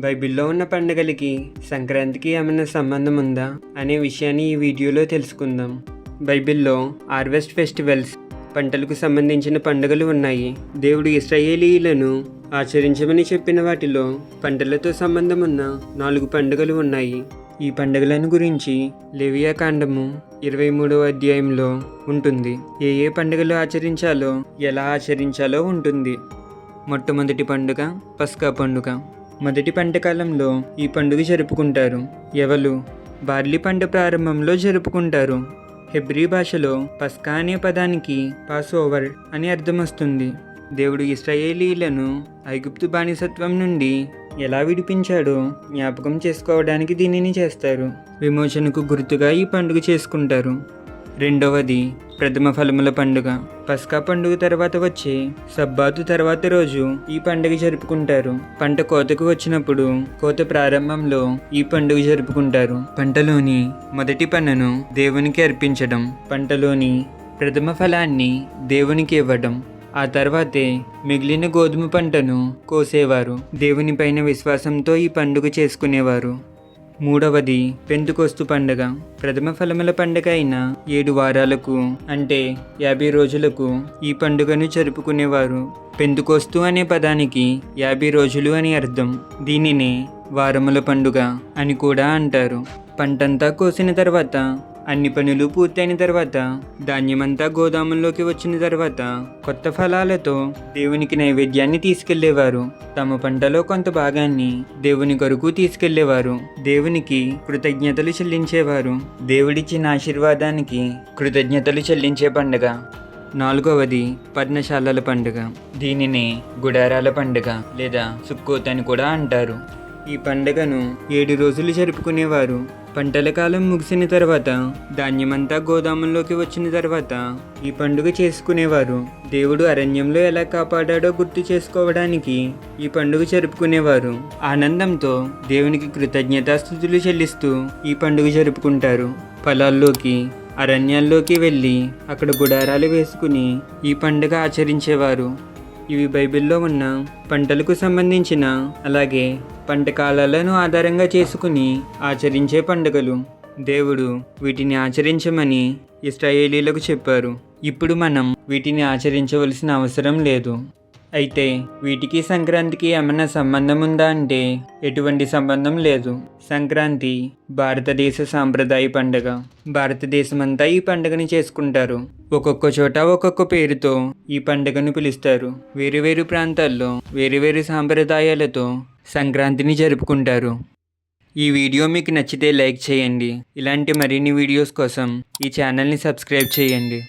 బైబిల్లో ఉన్న పండుగలకి సంక్రాంతికి ఏమైనా సంబంధం ఉందా అనే విషయాన్ని ఈ వీడియోలో తెలుసుకుందాం. బైబిల్లో హార్వెస్ట్ ఫెస్టివల్స్ పంటలకు సంబంధించిన పండుగలు ఉన్నాయి. దేవుడు ఇస్రాయేలీలను ఆచరించమని చెప్పిన వాటిలో పంటలతో సంబంధం ఉన్న నాలుగు పండుగలు ఉన్నాయి. ఈ పండుగలను గురించి లెవియా కాండము ఇరవై మూడవ అధ్యాయంలో ఉంటుంది. ఏ ఏ పండుగలు ఆచరించాలో ఎలా ఆచరించాలో ఉంటుంది. మొట్టమొదటి పండుగ పస్కా పండుగ. మొదటి పంట కాలంలో ఈ పండుగ జరుపుకుంటారు. ఎవలు బార్లీ పంట ప్రారంభంలో జరుపుకుంటారు. హెబ్రీ భాషలో పస్కా అనే పదానికి పాస్ ఓవర్ అని అర్థం వస్తుంది దేవుడు ఇస్రాయేలీలను ఐగుప్తు బానిసత్వం నుండి ఎలా విడిపించాడో జ్ఞాపకం చేసుకోవడానికి దీనిని చేస్తారు. విమోచనకు గుర్తుగా ఈ పండుగ చేసుకుంటారు. రెండవది ప్రథమ ఫలముల పండుగ. పస్కా పండుగ తర్వాత వచ్చే సబ్బాతు తర్వాత రోజు ఈ పండుగ జరుపుకుంటారు. పంట కోతకు వచ్చినప్పుడు కోత ప్రారంభంలో ఈ పండుగ జరుపుకుంటారు. పంటలోని మొదటి పన్నును దేవునికి అర్పించడం. పంటలోని ప్రథమ ఫలాన్ని దేవునికి ఇవ్వడం. ఆ తర్వాతే మిగిలిన గోధుమ పంటను కోసేవారు. దేవునిపైన విశ్వాసంతో ఈ పండుగ చేసుకునేవారు. మూడవది పెంతుకొస్తు పండగ. ప్రథమ ఫలముల పండగ అయిన ఏడు వారాలకు అంటే యాభై రోజులకు ఈ పండుగను జరుపుకునేవారు. పెంతుకొస్తు అనే పదానికి యాభై రోజులు అని అర్థం. దీనినే వారముల పండుగ అని కూడా అంటారు. పంటంతా కోసిన తర్వాత అన్ని పనులు పూర్తయిన తర్వాత ధాన్యమంతా గోదాముల్లోకి వచ్చిన తర్వాత కొత్త ఫలాలతో దేవునికి నైవేద్యాన్ని తీసుకెళ్ళేవారు. తమ పంటలో కొంత భాగాన్ని దేవుని కొరకు తీసుకెళ్ళేవారు. దేవునికి కృతజ్ఞతలు చెల్లించేవారు. దేవుడిచ్చిన ఆశీర్వాదానికి కృతజ్ఞతలు చెల్లించే పండుగ. నాలుగవది పర్ణశాలల పండుగ. దీనిని గుడారాల పండుగ లేదా సుక్కోత్ అని కూడా అంటారు. ఈ పండుగను ఏడు రోజులు జరుపుకునేవారు. పంటల కాలం ముగిసిన తర్వాత ధాన్యమంతా గోదాముల్లోకి వచ్చిన తర్వాత ఈ పండుగ చేసుకునేవారు. దేవుడు అరణ్యంలో ఎలా కాపాడాడో గుర్తు చేసుకోవడానికి ఈ పండుగ జరుపుకునేవారు. ఆనందంతో దేవునికి కృతజ్ఞతాస్థుతులు చెల్లిస్తూ ఈ పండుగ జరుపుకుంటారు. పొలాల్లోకి అరణ్యాల్లోకి వెళ్ళి అక్కడ గుడారాలు వేసుకుని ఈ పండుగ ఆచరించేవారు. ఇవి బైబిల్లో ఉన్న పంటలకు సంబంధించిన అలాగే పంట కాలాలను ఆధారంగా చేసుకుని ఆచరించే పండుగలు. దేవుడు వీటిని ఆచరించమని ఇస్రాయేలీలకు చెప్పారు. ఇప్పుడు మనం వీటిని ఆచరించవలసిన అవసరం లేదు. అయితే వీటికి సంక్రాంతికి ఏమైనా సంబంధం ఉందా అంటే ఎటువంటి సంబంధం లేదు. సంక్రాంతి భారతదేశ సాంప్రదాయ పండుగ. భారతదేశమంతా ఈ పండుగని చేసుకుంటారు. ఒక్కొక్క చోట ఒక్కొక్క పేరుతో ఈ పండుగను పిలుస్తారు. వేరు వేరు ప్రాంతాల్లో వేరు వేరు సాంప్రదాయాలతో సంక్రాంతిని జరుపుకుంటారు. ఈ వీడియో మీకు నచ్చితే లైక్ చేయండి. ఇలాంటి మరిన్ని వీడియోస్ కోసం ఈ ఛానల్ని సబ్స్క్రైబ్ చేయండి.